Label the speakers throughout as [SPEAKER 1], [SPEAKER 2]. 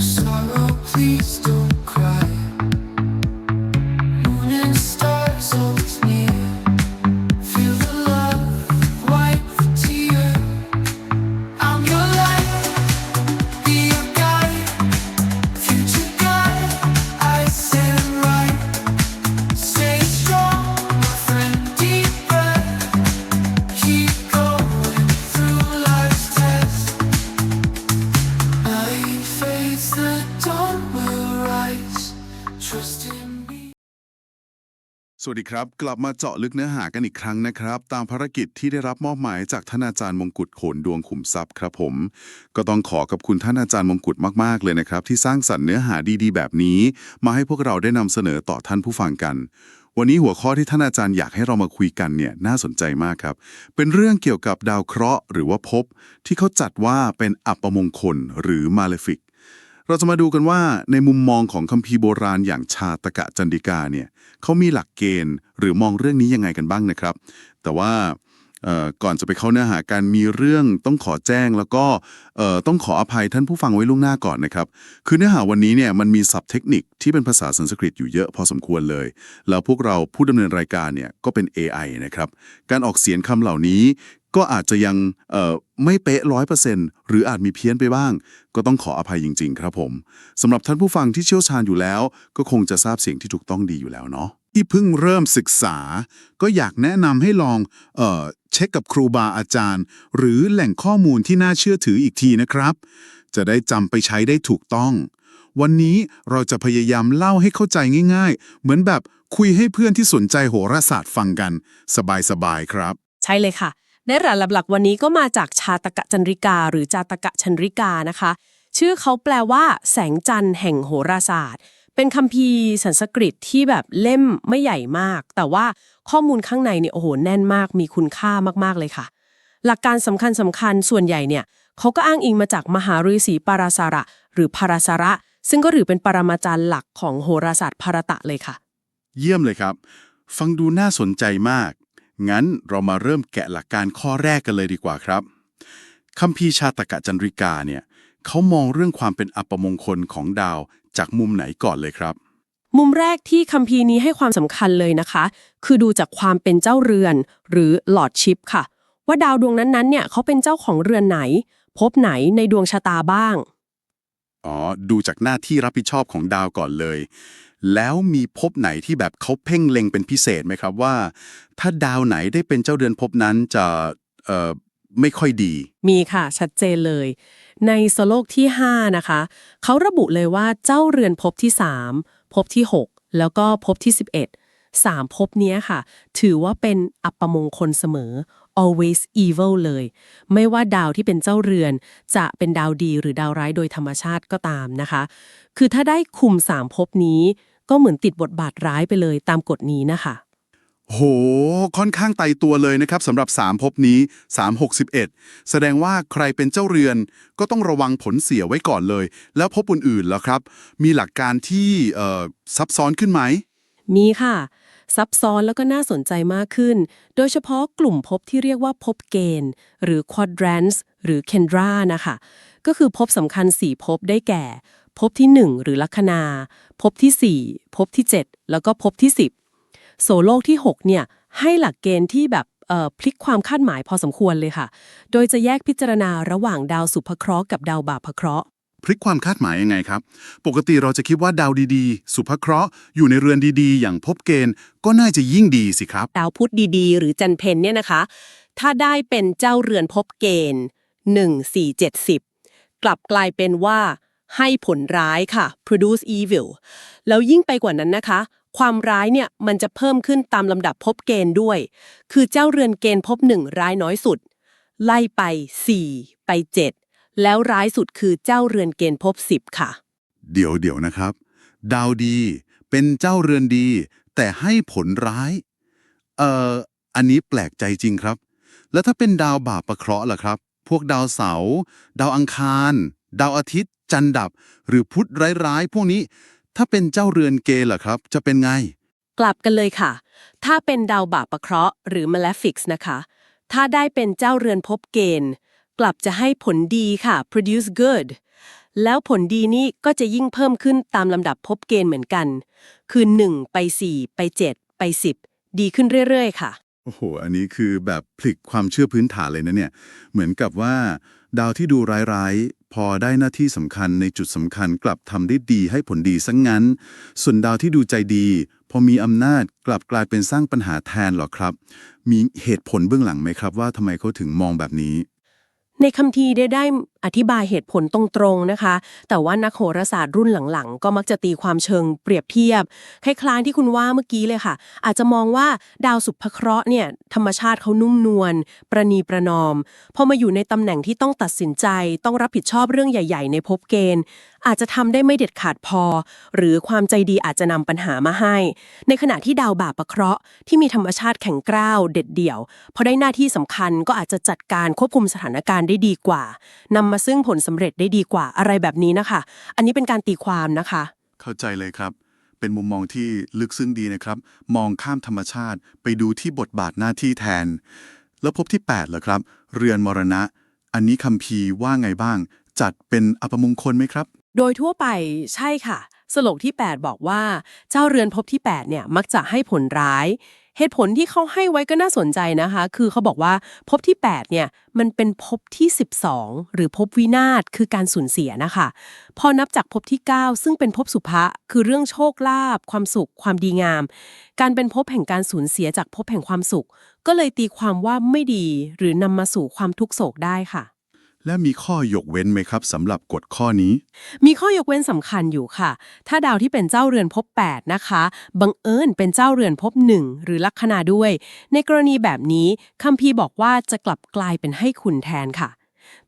[SPEAKER 1] sorrow, please don't cry. วัสดีครับ กลับมาเจาะลึกเนื้อหากันอีกครั้งนะครับ ตามภารกิจที่ได้รับมอบหมายจากท่านอาจารย์มงกุฎโขนดวงขุมทรัพย์ครับผม ก็ต้องขอขอบคุณท่านอาจารย์มงกุฎมากๆเลยนะครับ ที่สร้างสรรค์เนื้อหาดีๆ แบบนี้ มาให้พวกเราได้นำเสนอต่อท่านผู้ฟังกัน วันนี้หัวข้อที่ท่านอาจารย์อยากให้เรามาคุยกันเนี่ยน่าสนใจมากครับ เป็นเรื่องเกี่ยวกับดาวเคราะห์หรือว่าภพที่เขาจัดว่าเป็นอัปมงคลหรือมาเลฟิก เราจะมาดูกันว่าในมุมมองของคัมภีร์โบราณอย่างชาตกะจันดิกาเนี่ยเขามีหลักเกณฑ์หรือมองเรื่องนี้ยังไงกันบ้างนะครับ แต่ว่าก่อนจะไปเข้าเนื้อหาการมีเรื่องต้องขอแจ้งแล้วก็ต้องขออภัยท่านผู้ฟังไว้ล่วงหน้าก่อนนะครับ คือเนื้อหาวันนี้เนี่ยมันมีศัพท์เทคนิคที่เป็นภาษาสันสกฤตอยู่เยอะพอสมควรเลย แล้วพวกเราผู้ดำเนินรายการเนี่ยก็เป็น AI นะครับ การออกเสียงคำเหล่านี้ ก็อาจจะยังไม่เป๊ะร้อยเปอร์เซ็นต์หรืออาจมีเพี้ยนไปบ้าง ก็ต้องขออภัยจริง ๆ ครับผมสำหรับท่านผู้ฟังที่เชี่ยวชาญอยู่แล้ว ก็คงจะทราบเสียงที่ถูกต้องดีอยู่แล้วเนาะ
[SPEAKER 2] ที่เพิ่งเริ่มศึกษา ก็อยากแนะนำให้ลองเออเช็คกับครูบาอาจารย์ หรือแหล่งข้อมูลที่น่าเชื่อถืออีกทีนะครับ จะได้จำไปใช้ได้ถูกต้อง วันนี้เราจะพยายามเล่าให้เข้าใจง่าย ๆ เหมือนแบบคุยให้เพื่อนที่สนใจโหราศาสตร์ฟังกัน สบายๆครับ
[SPEAKER 3] ใช่เลยค่ะ ในหลักหลักๆ วันนี้ก็มาจากชาตกะจันริกา หรือจาตกะชันริกานะคะ ชื่อเขาแปลว่า แสงจันทร์แห่งโหราศาสตร์ เป็นคัมภีร์สันสกฤตที่แบบเล่มไม่ใหญ่มาก แต่ว่าข้อมูลข้างในเนี่ยโอ้โหแน่นมาก มีคุณค่ามากๆเลยค่ะ หลักการสำคัญสำคัญส่วนใหญ่เนี่ยเขาก็อ้างอิงมาจากมหาฤาษีปาราสาระ หรือพาราสาระ ซึ่งก็ถือเป็นปรมาจารย์หลักของโหราศาสตร์ภารตะเลยค่ะ
[SPEAKER 1] เยี่ยมเลยครับ ฟังดูน่าสนใจมาก งั้นเรามาเริ่มแกะหลักการข้อแรกกันเลยดีกว่าครับคัมภีร์ชาตกะจันริกาเนี่ยเขามองเรื่องความเป็นอัปมงคลของดาวจากมุมไหนก่อนเลยครับ
[SPEAKER 3] มุมแรกที่คัมภีร์นี้ให้ความสำคัญเลยนะคะ คือดูจากความเป็นเจ้าเรือน หรือหลอดชิปค่ะ ว่าดาวดวงนั้นๆเนี่ยเขาเป็นเจ้าของเรือนไหน พบไหนในดวงชะตาบ้าง
[SPEAKER 1] อ๋อ ดูจากหน้าที่รับผิดชอบของดาวก่อนเลย แล้วมีภพไหนที่แบบเขาเพ่งเล็งเป็นพิเศษไหมครับว่า ถ้าดาวไหนได้เป็นเจ้าเดือนภพนั้นจะเอ่อไม่ค่อยดี
[SPEAKER 3] มีค่ะ ชัดเจนเลย ในสโลกที่ 5 นะคะ เขาระบุเลยว่าเจ้าเรือนภพที่ 3ภพที่ 6 แล้วก็ภพที่ 11 3ภพนี้ค่ะ ถือว่าเป็นอัปมงคลเสมอ always evil เลย ไม่ว่าดาวที่เป็นเจ้าเรือน จะเป็นดาวดีหรือดาวร้ายโดยธรรมชาติก็ตามนะคะ คือถ้าได้คุม3ภพนี้ ก็เหมือนติดบทบาทร้ายไปเลยตามกฎนี้นะคะ
[SPEAKER 1] โห ค่อนข้างไตตัวเลยนะครับสำหรับ 3ภพนี้ 361 แสดงว่าใครเป็นเจ้าเรือน ก็ต้องระวังผลเสียไว้ก่อนเลย แล้วภพอื่นๆล่ะครับ มีหลักการที่เอ่อซับซ้อนขึ้นไหม
[SPEAKER 3] มีค่ะ ซับซ้อนแล้วก็น่าสนใจมากขึ้น โดยเฉพาะกลุ่มภพที่เรียกว่าภพเกณฑ์ หรือ quadrants หรือ kendra นะคะ ก็คือภพสำคัญ4ภพได้แก่ ภพที่ 1 หรือลัคนาภพที่ 4ภพที่ 7 แล้วก็ภพที่ 10 โสโลกที่ 6 เนี่ย ให้หลักเกณฑ์ที่แบบเอ่อพลิกความคาดหมายพอสมควรเลยค่ะ โดยจะแยกพิจารณาระหว่างดาวสุภเคราะห์กับดาวบาปเคราะห์
[SPEAKER 1] พลิกความคาดหมายยังไงครับ ปกติเราจะคิดว่าดาวดีๆ สุภเคราะห์อยู่ในเรือนดีๆ อย่างภพเกณฑ์ก็น่าจะยิ่งดีสิครับ
[SPEAKER 3] ดาวพุธดีๆ หรือจันเพนเนี่ยนะคะ ถ้าได้เป็นเจ้าเรือนภพเกณฑ์ 1 4 7 0 กลับกลายเป็นว่า ให้ผลร้ายค่ะ produce evil แล้วยิ่งไปกว่านั้นนะคะ ความร้ายเนี่ยมันจะเพิ่มขึ้นตามลำดับภพเกณฑ์ด้วย คือเจ้าเรือนเกณฑ์ภพหนึ่งร้ายน้อยสุด ไล่ไป 4 ไป 7 แล้วร้ายสุดคือเจ้าเรือนเกณฑ์ภพ10 ค่ะ
[SPEAKER 1] เดี๋ยวเดี๋ยวนะครับ ดาวดีเป็นเจ้าเรือนดี แต่ให้ผลร้าย เอ่อ อันนี้แปลกใจจริงครับ แล้วถ้าเป็นดาวบาปประเคราะห์ล่ะครับ พวกดาวเสาร์ดาวอังคาร ดาวอาทิตย์ จันทร์ดับ หรือพุธร้ายๆ พวกนี้ ถ้าเป็นเจ้าเรือนเกย์ล่ะครับ จะเป็นไง
[SPEAKER 3] กลับกันเลยค่ะ ถ้าเป็นดาวบาปประเคราะห์หรือ malefics นะคะ ถ้าได้เป็นเจ้าเรือนภพเกณฑ์ กลับจะให้ผลดีค่ะ produce good แล้วผลดีนี่ก็จะยิ่งเพิ่มขึ้นตามลำดับภพเกณฑ์เหมือนกัน คือ 1 ไป 4 ไป 7 ไป 10 ดีขึ้นเรื่อยๆ ค่ะ
[SPEAKER 1] โอ้โห อันนี้คือแบบพลิกความเชื่อพื้นฐานเลยนะเนี่ย เหมือนกับว่า ดาวที่ดูร้ายๆ พอได้หน้าที่สำคัญในจุดสำคัญกลับทำได้ดีให้ผลดีซะงงั้น ส่วนดาวที่ดูใจดี พอมีอำนาจกลับกลายเป็นสร้างปัญหาแทนเหรอครับ มีเหตุผลเบื้องหลังไหมครับว่าทำไมเขาถึงมองแบบนี้
[SPEAKER 3] ในคำทีได้ได้อธิบายเหตุผลตรงๆนะคะ แต่ว่านักโหราศาสตร์รุ่นหลังๆ ก็มักจะตีความเชิงเปรียบเทียบ คล้ายๆที่คุณว่าเมื่อกี้เลยค่ะ อาจจะมองว่าดาวสุภเคราะห์เนี่ยธรรมชาติเขานุ่มนวลประนีประนอม พอมาอยู่ในตำแหน่งที่ต้องตัดสินใจ ต้องรับผิดชอบเรื่องใหญ่ๆ ในภพเกณฑ์ อาจจะทำได้ไม่เด็ดขาดพอ หรือความใจดีอาจจะนำปัญหามาให้ ในขณะที่ดาวบาปะเคราะห์ที่มีธรรมชาติแข็งกร้าวเด็ดเดี่ยวพอได้หน้าที่สำคัญก็อาจจะจัดการควบคุมสถานการณ์ได้ดีกว่านำมาซึ่งผลสำเร็จได้ดีกว่าอะไรแบบนี้นะคะ อันนี้เป็นการตีความนะคะ
[SPEAKER 1] เข้าใจเลยครับ เป็นมุมมองที่ลึกซึ้งดีนะครับ มองข้ามธรรมชาติไปดูที่บทบาทหน้าที่แทน แล้วพบที่8เหรอครับ เรือนมรณะ อันนี้คัมภีร์ว่าไงบ้าง จัดเป็นอัปมงคลไหมครับ
[SPEAKER 3] โดยทั่วไปใช่ค่ะ สโลกที่ 8 บอกว่า เจ้าเรือนภพที่ 8 เนี่ยมักจะให้ผลร้าย เหตุผลที่เขาให้ไว้ก็น่าสนใจนะคะ คือเขาบอกว่าภพที่ 8 เนี่ย มันเป็นภพที่ 12 หรือภพวินาศคือการสูญเสียนะคะ พอนับจากภพที่ 9 ซึ่งเป็นภพสุภะคือเรื่องโชคลาภความสุข ความดีงาม การเป็นภพแห่งการสูญเสียจากภพแห่งความสุข ก็เลยตีความว่าไม่ดีหรือนำมาสู่ความทุกโศกได้ค่ะ
[SPEAKER 1] และมีข้อยกเว้นไหมครับสำหรับกฎข้อนี้
[SPEAKER 3] มีข้อยกเว้นสำคัญอยู่ค่ะ ถ้าดาวที่เป็นเจ้าเรือนภพ8นะคะ บังเอิญเป็นเจ้าเรือนภพ1หรือลัคนาด้วย ในกรณีแบบนี้คัมภีร์บอกว่าจะกลับกลายเป็นให้คุณแทนค่ะ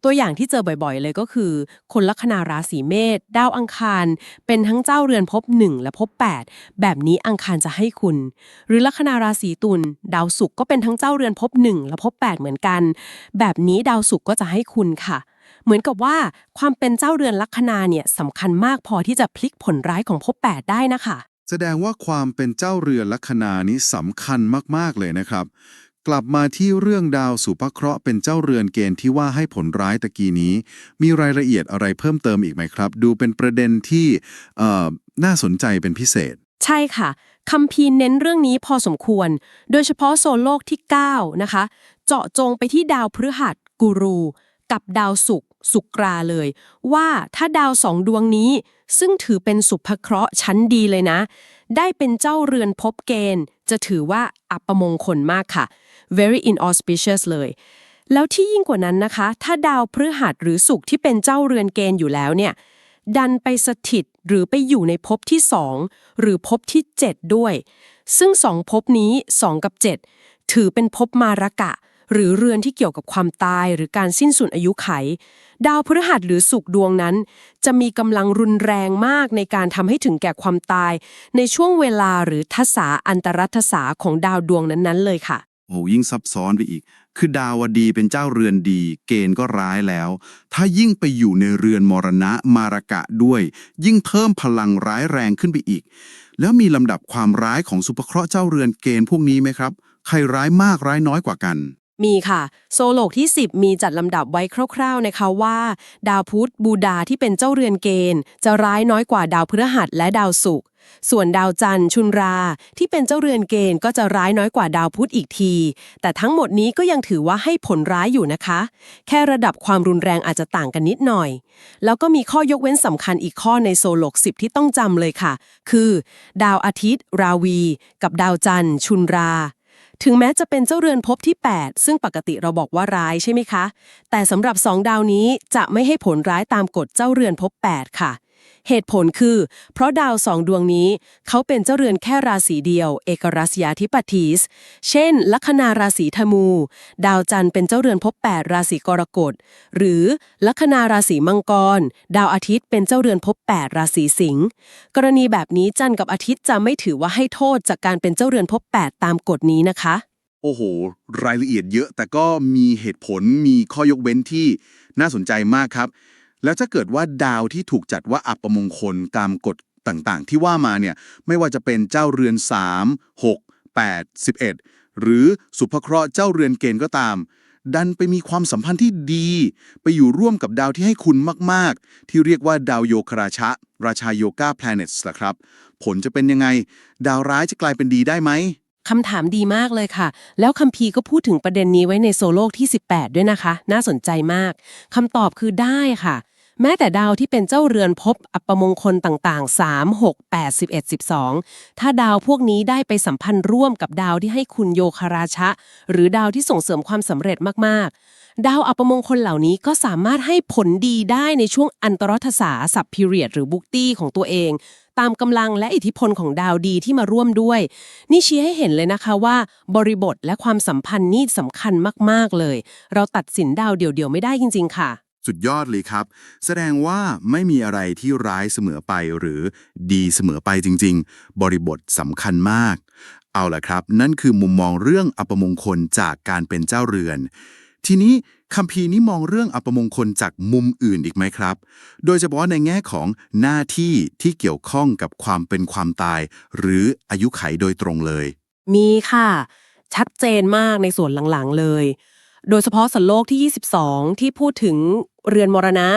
[SPEAKER 3] ตัวอย่างที่เจอบ่อยๆ เลยก็คือ คนลัคนาราศีเมษดาวอังคาร เป็นทั้งเจ้าเรือนภพ1และภพ8แบบนี้อังคารจะให้คุณ หรือลัคนาราศีตุลดาวศุกร์ก็เป็นทั้งเจ้าเรือนภพ1และภพ8เหมือนกัน แบบนี้ดาวศุกร์ก็จะให้คุณค่ะเหมือนกับว่าความเป็นเจ้าเรือนลัคนาเนี่ยสำคัญมากพอที่จะพลิกผลร้ายของภพ8ได้นะคะ
[SPEAKER 1] แสดงว่าความเป็นเจ้าเรือนลัคนานี้สำคัญมากๆเลยนะครับ กลับมาที่เรื่องดาวสุภเคราะห์เป็นเจ้าเรือนเกณฑ์ที่ว่าให้ผลร้ายตะกี้นี้ มีรายละเอียดอะไรเพิ่มเติมอีกไหมครับ ดูเป็นประเด็นที่เอ่อน่าสนใจเป็นพิเศษ
[SPEAKER 3] ใช่ค่ะคัมภีร์เน้นเรื่องนี้พอสมควร โดยเฉพาะโซนโลกที่ 9 นะคะ เจาะจงไปที่ดาวพฤหัสกูรู กับดาวศุกร์สุกราเลย ว่าถ้าดาวสองดวงนี้ ซึ่งถือเป็นสุภเคราะห์ชั้นดีเลยนะ ได้เป็นเจ้าเรือนภพเกณฑ์ จะถือว่าอัปมงคลมากค่ะ very inauspicious เลย แล้วที่ยิ่งกว่านั้นนะคะ ถ้าดาวพฤหัสหรือศุกร์ที่เป็นเจ้าเรือนเกณฑ์อยู่แล้วเนี่ย ดันไปสถิตหรือไปอยู่ในภพที่2หรือภพที่ 7 ด้วย ซึ่งสองภพนี้ 2 กับ 7 ถือเป็นภพมารกะ หรือเรือนที่เกี่ยวกับความตายหรือการสิ้นสุดอายุไข ดาวพฤหัสหรือศุกดวงนั้น จะมีกำลังรุนแรงมากในการทำให้ถึงแก่ความตาย ในช่วงเวลาหรือทศาอันตรทศาของดาวดวงนั้นๆเลยค่ะ
[SPEAKER 4] โอ้ยิ่งซับซ้อนไปอีก คือดาวดีเป็นเจ้าเรือนดี เกณฑ์ก็ร้ายแล้ว ถ้ายิ่งไปอยู่ในเรือนมรณะมารกะด้วย ยิ่งเพิ่มพลังร้ายแรงขึ้นไปอีก แล้วมีลำดับความร้ายของสุภเคราะห์เจ้าเรือนเกณฑ์พวกนี้ไหมครับ ใครร้ายมากร้ายน้อยกว่ากัน
[SPEAKER 3] มีค่ะ โซโลกที่ 10 มีจัดลำดับไว้คร่าวๆนะคะว่า ดาวพุธบูดาที่เป็นเจ้าเรือนเกณฑ์ จะร้ายน้อยกว่าดาวพฤหัสและดาวศุกร์ ส่วนดาวจันทร์ชุนราที่เป็นเจ้าเรือนเกณฑ์ก็จะร้ายน้อยกว่าดาวพุธอีกที แต่ทั้งหมดนี้ก็ยังถือว่าให้ผลร้ายอยู่นะคะ แค่ระดับความรุนแรงอาจจะต่างกันนิดหน่อย แล้วก็มีข้อยกเว้นสำคัญอีกข้อในโซโลก10 ที่ต้องจำเลยค่ะ คือ ดาวอาทิตย์ ราวี กับดาวจันทร์ ชุนราถึงแม้จะเป็นเจ้าเรือนภพที่ 8 ซึ่งปกติเราบอกว่าร้ายใช่ไหมคะ แต่สำหรับ 2 ดาวนี้จะไม่ให้ผลร้ายตามกฎเจ้าเรือนภพ8ค่ะ เหตุผลคือ เพราะดาวสองดวงนี้ เขาเป็นเจ้าเรือนแค่ราศีเดียว เอกราศียาธิปติส เช่น ลัคนาราศีธมู ดาวจันทร์เป็นเจ้าเรือนภพ8ราศีกรกฎ หรือลัคนาราศีมังกร ดาวอาทิตย์เป็นเจ้าเรือนภพ8ราศีสิงห์ กรณีแบบนี้จันทร์กับอาทิตย์จะไม่ถือว่าให้โทษจากการเป็นเจ้าเรือนภพ8ตามกฎนี้นะคะ
[SPEAKER 1] โอ้โห รายละเอียดเยอะแต่ก็มีเหตุผลมีข้อยกเว้นที่น่าสนใจมากครับ แล้วถ้าเกิดว่าดาวที่ถูกจัดว่าอัปมงคลตามกฎต่างๆ ที่ว่ามาเนี่ยไม่ว่าจะเป็นเจ้าเรือน 3 6 8 11 หรือสุภเคราะห์เจ้าเรือนเกณฑ์ก็ตาม ดันไปมีความสัมพันธ์ที่ดี ไปอยู่ร่วมกับดาวที่ให้คุณมากๆ ที่เรียกว่าดาวโยคราชะ ราชาโยกาแพลเนตส์ละครับ ผลจะเป็นยังไง ดาวร้ายจะกลายเป็นดีได้ไหม
[SPEAKER 3] คำถามดีมากเลยค่ะ แล้วคัมภีร์ก็พูดถึงประเด็นนี้ไว้ในโซโลกที่ 18 ด้วยนะคะ น่าสนใจมากคำตอบคือได้ค่ะ แม้แต่ดาวที่เป็นเจ้าเรือนภพอัปมงคลต่างๆ 3 6 8 11 12 ถ้าดาวพวกนี้ได้ไปสัมพันธ์ร่วมกับดาวที่ให้คุณโยคาราชะ หรือดาวที่ส่งเสริมความสำเร็จมากๆ ดาวอัปมงคลเหล่านี้ก็สามารถให้ผลดีได้ในช่วงอันตรธศาสับพิเรียดหรือบุกตี้ของตัวเอง ตามกำลังและอิทธิพลของดาวดีที่มาร่วมด้วย นี่ชี้ให้เห็นเลยนะคะว่า บริบทและความสัมพันธ์นี่สำคัญมาก ๆ เลย เราตัดสินดาวเดี่ยวๆไม่ได้จริง ๆ ค่ะ
[SPEAKER 2] สุดยอดเลยครับ แสดงว่าไม่มีอะไรที่ร้ายเสมอไปหรือดีเสมอไปจริง ๆ บริบทสำคัญมาก เอาล่ะครับ นั่นคือมุมมองเรื่องอัปมงคลจากการเป็นเจ้าเรือน ทีนี้คัมภีร์นี้มองเรื่องอัปมงคลจากมุมอื่นอีกไหมครับ โดยเฉพาะในแง่ของหน้าที่ที่เกี่ยวข้องกับความเป็นความตาย หรืออายุไขโดยตรงเลย
[SPEAKER 3] มีค่ะ ชัดเจนมากในส่วนหลังๆเลย โดยเฉพาะสันโลกที่ 22 ที่พูดถึงเรือนมรณะ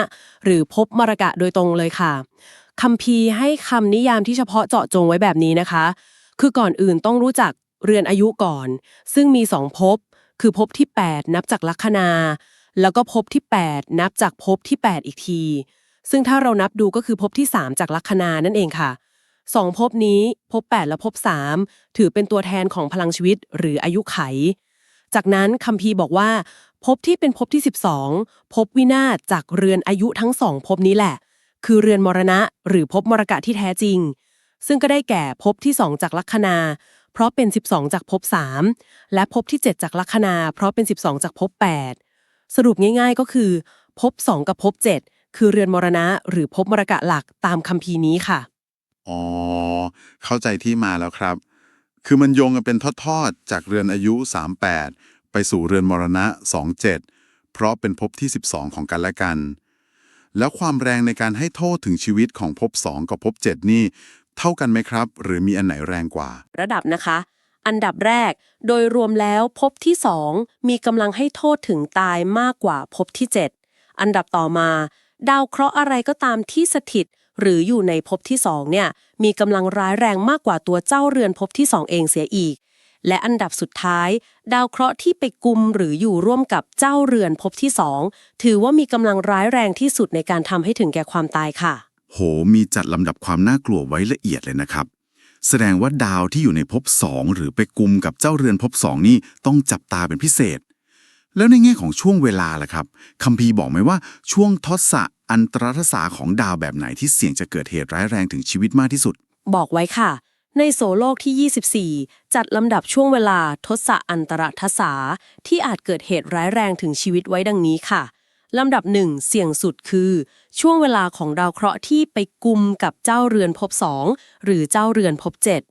[SPEAKER 3] หรือภพมรกะโดยตรงเลยค่ะคัมภีร์ให้คำนิยามที่เฉพาะเจาะจงไว้แบบนี้นะคะ คือก่อนอื่นต้องรู้จักเรือนอายุก่อน ซึ่งมีสองภพ คือภพที่ 8 นับจากลัคนา แล้วก็ภพที่ 8 นับจากภพที่ 8 อีกที ซึ่งถ้าเรานับดูก็คือภพที่ 3 จากลัคนานั่นเองค่ะสองภพนี้ภพ8และภพ3ถือเป็นตัวแทนของพลังชีวิตหรืออายุไข จากนั้นคัมภีร์บอกว่าภพที่เป็นภพที่ 12ภพวินาศจากเรือนอายุทั้งสองภพนี้แหละ คือเรือนมรณะหรือภพมรกะที่แท้จริง ซึ่งก็ได้แก่ภพที่2จากลัคนา เพราะเป็น 12 จากภพ3และภพที่ 7 จากลัคนา เพราะเป็น 12 จากภพ8สรุปง่าย ๆ ก็คือภพ2กับภพ7คือเรือนมรณะ หรือภพมรกะหลักตามคัมภีร์นี้ค่ะ
[SPEAKER 1] อ๋อ เข้าใจที่มาแล้วครับ คือมันโยงกันเป็นทอดๆ จากเรือนอายุ 38 ไปสู่เรือนมรณะ 27 เพราะเป็นภพที่ 12 ของกันและกัน แล้วความแรงในการให้โทษถึงชีวิตของภพ2กับภพ7นี่ เท่ากันไหมครับ หรือมีอันไหนแรงกว่า
[SPEAKER 3] ระดับนะคะ อันดับแรก โดยรวมแล้วภพที่ 2 มีกำลังให้โทษถึงตายมากกว่าภพที่ 7 อันดับต่อมา ดาวเคราะห์อะไรก็ตามที่สถิต หรืออยู่ในภพที่2เนี่ยมีกำลังร้ายแรงมากกว่าตัวเจ้าเรือนภพที่2เองเสียอีก และอันดับสุดท้าย ดาวเคราะห์ที่ไปกุมหรืออยู่ร่วมกับเจ้าเรือนภพที่2ถือว่ามีกำลังร้ายแรงที่สุดในการทำให้ถึงแก่ความตายค่ะ
[SPEAKER 2] โห มีจัดลำดับความน่ากลัวไว้ละเอียดเลยนะครับ แสดงว่าดาวที่อยู่ในภพสองหรือไปกุมกับเจ้าเรือนภพสองนี่ต้องจับตาเป็นพิเศษ แล้วในแง่ของช่วงเวลาล่ะครับคัมภีร์บอกไหมว่าช่วงทศะอันตรธศาของดาวแบบไหนที่เสี่ยงจะเกิดเหตุร้ายแรงถึงชีวิตมากที่สุด
[SPEAKER 3] บอกไว้ค่ะ ในโสโลกที่ 24 จัดลำดับช่วงเวลาทศอันตรทศาที่อาจเกิดเหตุร้ายแรงถึงชีวิตไว้ดังนี้ค่ะ ลำดับหนึ่งเสี่ยงสุดคือ ช่วงเวลาของดาวเคราะห์ที่ไปกุมกับเจ้าเรือนภพสองหรือเจ้าเรือนภพเจ็ด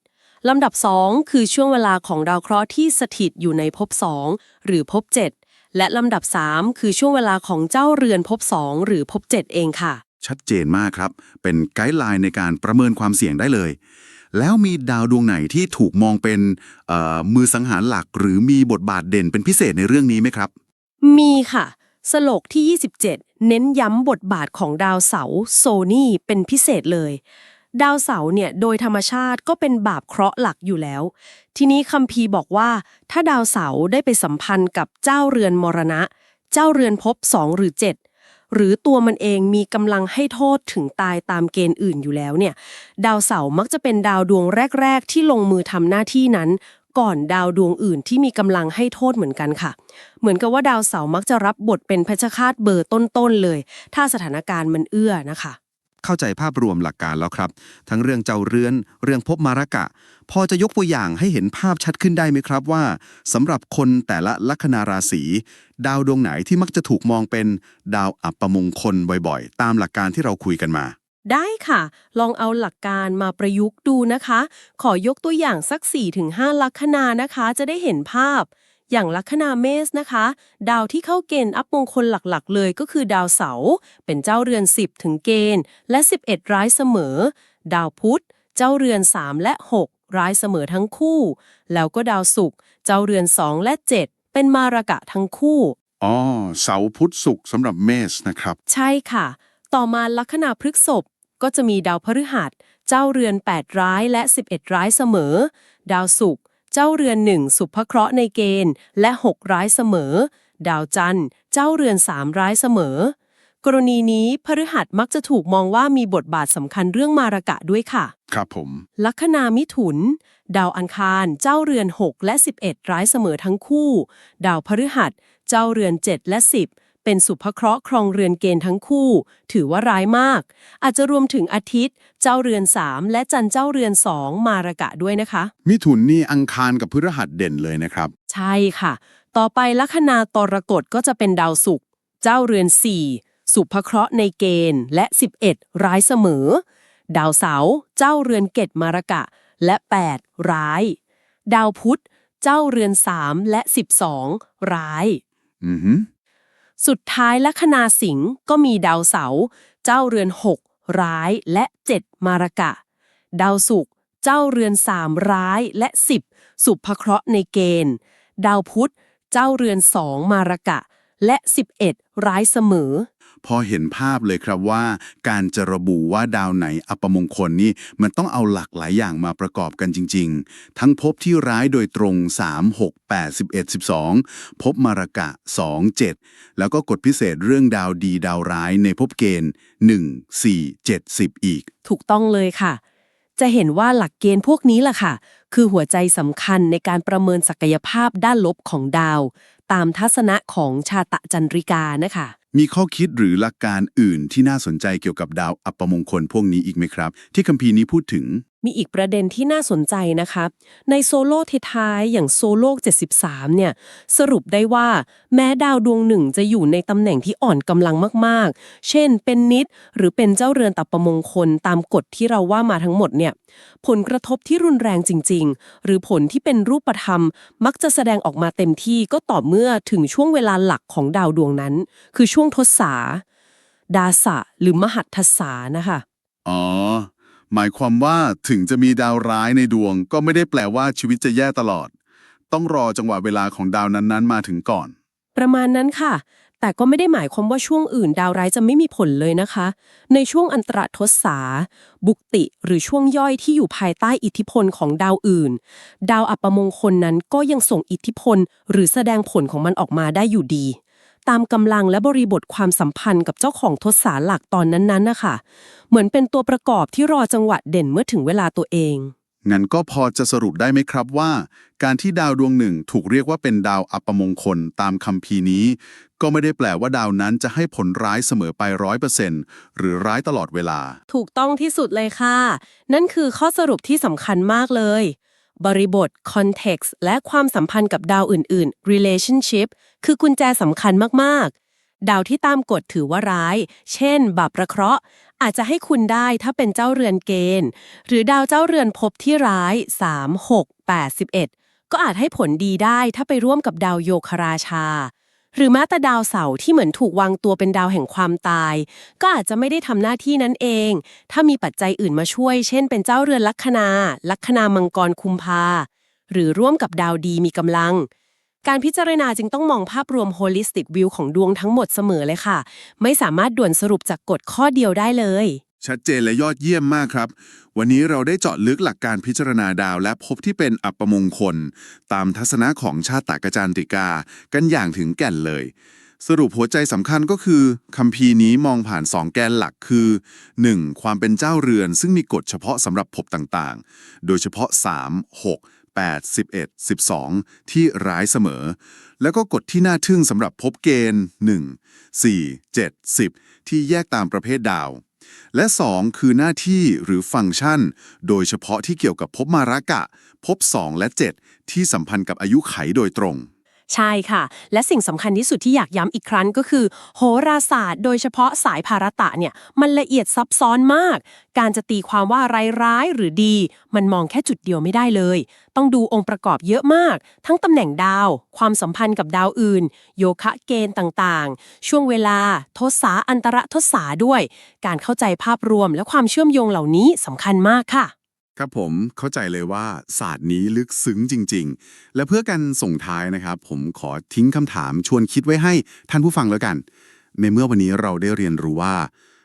[SPEAKER 3] ลำดับสองคือช่วงเวลาของดาวเคราะห์ที่สถิตอยู่ในภพสองหรือภพเจ็ดและลำดับสามคือช่วงเวลาของเจ้าเรือนภพสองหรือภพเจ็ดเองค่ะ
[SPEAKER 2] ชัดเจนมากครับ เป็นไกด์ไลน์ในการประเมินความเสี่ยงได้เลย แล้วมีดาวดวงไหนที่ถูกมองเป็นเอ่อมือสังหารหลัก หรือมีบทบาทเด่นเป็นพิเศษในเรื่องนี้ไหมครับ
[SPEAKER 3] มีค่ะ สโลกที่ 27 เน้นย้ำบทบาทของดาวเสาร์โซนี่เป็นพิเศษเลย ดาวเสาร์เนี่ยโดยธรรมชาติก็เป็นบาปเคราะห์หลักอยู่แล้ว ทีนี้คัมภีร์บอกว่า ถ้าดาวเสาร์ได้ไปสัมพันธ์กับเจ้าเรือนมรณะ เจ้าเรือนภพสองหรือ7หรือตัวมันเองมีกำลังให้โทษถึงตายตามเกณฑ์อื่นอยู่แล้วเนี่ย ดาวเสาร์มักจะเป็นดาวดวงแรก ๆ ที่ลงมือทำหน้าที่นั้น ก่อนดาวดวงอื่นที่มีกำลังให้โทษเหมือนกันค่ะ เหมือนกับว่าดาวเสาร์มักจะรับบทเป็นเพชฌฆาตเบอร์ต้นๆเลย ถ้าสถานการณ์มันเอื้อนะคะ
[SPEAKER 4] เข้าใจภาพรวมหลักการแล้วครับ ทั้งเรื่องเจ้าเรือน เรื่องภพมารกะ พอจะยกตัวอย่างให้เห็นภาพชัดขึ้นได้ไหมครับว่าสำหรับคนแต่ละลัคนาราศีดาวดวงไหนที่มักจะถูกมองเป็นดาวอัปมงคลบ่อยๆ ตามหลักการที่เราคุยกันมา
[SPEAKER 3] ได้ค่ะ ลองเอาหลักการมาประยุกต์ดูนะคะ ขอยกตัวอย่างสัก 4-5 ลัคนานะคะ จะได้เห็นภาพ อย่างลัคนาเมษนะคะ ดาวที่เข้าเกณฑ์อัปมงคลหลักๆ เลยก็คือดาวเสาร์เป็นเจ้าเรือน 10 ถึงเกณฑ์ และ 11 ร้ายเสมอ ดาวพุธ เจ้าเรือน 3 และ 6 ร้ายเสมอทั้งคู่ แล้วก็ดาวศุกร์เจ้าเรือน 2 และ 7 เป็นมารกะทั้งคู่
[SPEAKER 1] อ๋อเสาร์พุธศุกร์สำหรับเมษนะครับ
[SPEAKER 3] ใช่ค่ะต่อมาลัคนาพฤกษภ ก็จะมีดาวพฤหัส เจ้าเรือน 8 ร้ายและ 11 ร้ายเสมอ ดาวศุกร์เจ้าเรือนหนึ่งสุภเคราะห์ในเกณฑ์และ 6 ร้ายเสมอ ดาวจันทร์ เจ้าเรือน3ร้ายเสมอ กรณีนี้พฤหัสมักจะถูกมองว่ามีบทบาทสำคัญเรื่องมารกะด้วยค่ะ
[SPEAKER 2] ครับผม
[SPEAKER 3] ลัคนามิถุน ดาวอังคาร เจ้าเรือน 6 และ 11 ร้ายเสมอทั้งคู่ ดาวพฤหัส เจ้าเรือน 7 และ 10 เป็นสุภเคราะห์ครองเรือนเกณฑ์ทั้งคู่ ถือว่าร้ายมาก อาจจะรวมถึงอาทิตย์ เจ้าเรือน 3 และจันทร์เจ้าเรือน 2 มารกะด้วยนะคะ
[SPEAKER 2] มิถุนนี่อังคารกับพฤหัสเด่นเลยนะครับ
[SPEAKER 3] ใช่ค่ะ ต่อไปลัคนาตรกฎก็จะเป็นดาวศุกร์เจ้าเรือน 4 สุภเคราะห์ในเกณฑ์ และ 11 ร้ายเสมอ ดาวเสาร์เจ้าเรือนเกตมารกะ และ 8 ร้าย ดาวพุธ เจ้าเรือน 3 และ 12 ร้าย
[SPEAKER 2] อือหือ
[SPEAKER 3] สุดท้ายลัคนาสิงห์ก็มีดาวเสาร์เจ้าเรือน 6 ร้ายและ 7 มารกะ ดาวศุกร์เจ้าเรือนสามร้ายและ 10 สุภเคราะห์ในเกณฑ์ ดาวพุธ เจ้าเรือนสองมารกะ และ 11 ร้ายเสมอ
[SPEAKER 2] พอเห็นภาพเลยครับว่า การจะระบุว่าดาวไหนอัปมงคลนี่มันต้องเอาหลักหลายอย่างมาประกอบกันจริง ๆ ทั้งภพที่ร้ายโดยตรง 3 6 8 11 12ภพมารกะ 2 7 แล้วก็กฎพิเศษเรื่องดาวดีดาวร้ายในภพเกณฑ์ 1 4 7 10 อีก
[SPEAKER 3] ถูกต้องเลยค่ะ จะเห็นว่าหลักเกณฑ์พวกนี้แหละค่ะ คือหัวใจสำคัญในการประเมินศักยภาพด้านลบของดาว ตามทัศนะของชาตะจันริกานะคะ
[SPEAKER 2] มีข้อคิดหรือหลักการอื่นที่น่าสนใจเกี่ยวกับดาวอัปมงคลพวกนี้อีกไหมครับ ที่คัมภีร์นี้พูดถึง
[SPEAKER 3] มีอีกประเด็นที่น่าสนใจนะคะในโซโล่ท้ายอย่างโซโล่73 เนี่ย สรุปได้ว่า แม้ดาวดวงหนึ่งจะอยู่ในตำแหน่งที่อ่อนกำลังมากๆ เช่น เป็นนิดหรือเป็นเจ้าเรือนตับประมงคลตามกฎที่เราว่ามาทั้งหมดเนี่ย ผลกระทบที่รุนแรงจริง ๆ หรือผลที่เป็นรูปธรรม มักจะแสดงออกมาเต็มที่ก็ต่อเมื่อถึงช่วงเวลาหลักของดาวดวงนั้น คือช่วงทศาดาสะหรือมหัตถสานะคะ
[SPEAKER 2] อ๋อ หมายความว่าถึงจะมีดาวร้ายในดวง ก็ไม่ได้แปลว่าชีวิตจะแย่ตลอด ต้องรอจังหวะเวลาของดาวนั้นๆ มาถึงก่อน
[SPEAKER 3] ประมาณนั้นค่ะ แต่ก็ไม่ได้หมายความว่าช่วงอื่นดาวร้ายจะไม่มีผลเลยนะคะ ในช่วงอันตรทศาบุกติ หรือช่วงย่อยที่อยู่ภายใต้อิทธิพลของดาวอื่น ดาวอัปมงคลนั้นก็ยังส่งอิทธิพล หรือแสดงผลของมันออกมาได้อยู่ดี ตามกำลังและบริบทความสัมพันธ์กับเจ้าของทศาหลักตอนนั้นๆนะคะเหมือนเป็นตัวประกอบที่รอจังหวะเด่นเมื่อถึงเวลาตัวเอง
[SPEAKER 2] งั้นก็พอจะสรุปได้ไหมครับว่า การที่ดาวดวงหนึ่งถูกเรียกว่าเป็นดาวอัปมงคลตามคัมภีร์นี้ ก็ไม่ได้แปลว่าดาวนั้นจะให้ผลร้ายเสมอไปร้อยเปอร์เซ็นต์หรือร้ายตลอดเวลา
[SPEAKER 3] ถูกต้องที่สุดเลยค่ะ นั่นคือข้อสรุปที่สำคัญมากเลย บริบท context และความสัมพันธ์กับดาวอื่นๆ relationship คือกุญแจสำคัญมากๆ ดาวที่ตามกฎถือว่าร้าย เช่น บาปประเคราะห์ อาจจะให้คุณได้ถ้าเป็นเจ้าเรือนเกณฑ์ หรือดาวเจ้าเรือนภพที่ร้าย 3 6 8 11 ก็อาจให้ผลดีได้ถ้าไปร่วมกับดาวโยคราชา หรือแม้แต่ดาวเสาร์ที่เหมือนถูกวางตัวเป็นดาวแห่งความตาย ก็อาจจะไม่ได้ทำหน้าที่นั้นเอง ถ้ามีปัจจัยอื่นมาช่วย เช่น เป็นเจ้าเรือนลัคนา ลัคนามังกรคุมพา หรือร่วมกับดาวดีมีกำลัง การพิจารณาจึงต้องมองภาพรวม holistic view ของดวงทั้งหมดเสมอเลยค่ะ ไม่สามารถด่วนสรุปจากกฎข้อเดียวได้เลย
[SPEAKER 1] ชัดเจนและยอดเยี่ยมมากครับ วันนี้เราได้เจาะลึกหลักการพิจารณาดาว และพบที่เป็นอัปมงคล ตามทัศนะของชาติตากจันติกา กันอย่างถึงแก่นเลย สรุปหัวใจสำคัญก็คือคัมภีร์นี้มองผ่าน 2 แกนหลักคือ 1. ความเป็นเจ้าเรือน ซึ่งมีกฎเฉพาะสำหรับภพต่างๆ โดยเฉพาะ 3 6 8 11 12 ที่ร้ายเสมอ แล้วก็กฎที่น่าทึ่งสำหรับภพเกณฑ์ 1 4 7 10 ที่แยกตามประเภทดาว และ 2 คือหน้าที่หรือฟังก์ชัน โดยเฉพาะที่เกี่ยวกับภพมารากะภพ2และ 7 ที่สัมพันธ์กับอายุไขโดยตรง
[SPEAKER 3] ใช่ค่ะ และสิ่งสำคัญที่สุดที่อยากย้ำอีกครั้งก็คือ โหราศาสตร์ โดยเฉพาะสายภารตะเนี่ย มันละเอียดซับซ้อนมาก การจะตีความว่าร้ายร้ายหรือดี มันมองแค่จุดเดียวไม่ได้เลย ต้องดูองค์ประกอบเยอะมาก ทั้งตำแหน่งดาว ความสัมพันธ์กับดาวอื่น โยคะเกณฑ์ต่างๆ ช่วงเวลา ทศาอันตรทศาด้วย การเข้าใจภาพรวมและความเชื่อมโยงเหล่านี้สำคัญมากค่ะ
[SPEAKER 2] ครับผมเข้าใจเลยว่าศาสตร์นี้ลึกซึ้งจริง ๆ และเพื่อกันส่งท้ายนะครับ ผมขอทิ้งคำถามชวนคิดไว้ให้ท่านผู้ฟังแล้วกันในเมื่อวันนี้เราได้เรียนรู้ว่า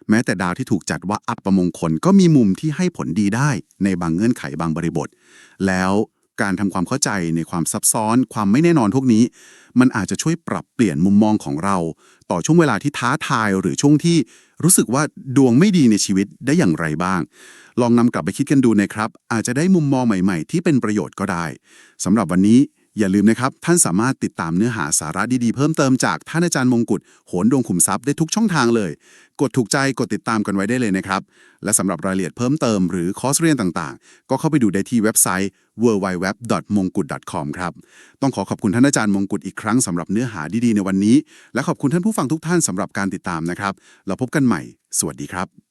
[SPEAKER 2] แม้แต่ดาวที่ถูกจัดว่าอัปมงคลก็มีมุมที่ให้ผลดีได้ในบางเงื่อนไขบางบริบท แล้ว
[SPEAKER 1] การทำความเข้าใจในความซับซ้อน ความไม่แน่นอนพวกนี้ มันอาจจะช่วยปรับเปลี่ยนมุมมองของเรา ต่อช่วงเวลาที่ท้าทายหรือช่วงที่รู้สึกว่าดวงไม่ดีในชีวิตได้อย่างไรบ้าง ลองนำกลับไปคิดกันดูนะครับ อาจจะได้มุมมองใหม่ ๆ ที่เป็นประโยชน์ก็ได้สำหรับวันนี้ อย่าลืมนะครับ ท่านสามารถติดตามเนื้อหาสาระดีๆ เพิ่มเติมจากท่านอาจารย์มงกุฎโหนดวงขุมทรัพย์ได้ทุกช่องทางเลย กดถูกใจกดติดตามกันไว้ได้เลยนะครับ และสำหรับรายละเอียดเพิ่มเติมหรือคอร์สเรียนต่างๆ ก็เข้าไปดูได้ที่เว็บไซต์ www.mongkut.com ครับ ต้องขอขอบคุณท่านอาจารย์มงกุฎอีกครั้งสำหรับเนื้อหาดีๆในวันนี้ และขอบคุณท่านผู้ฟังทุกท่านสำหรับการติดตามนะครับเราพบกันใหม่ สวัสดีครับ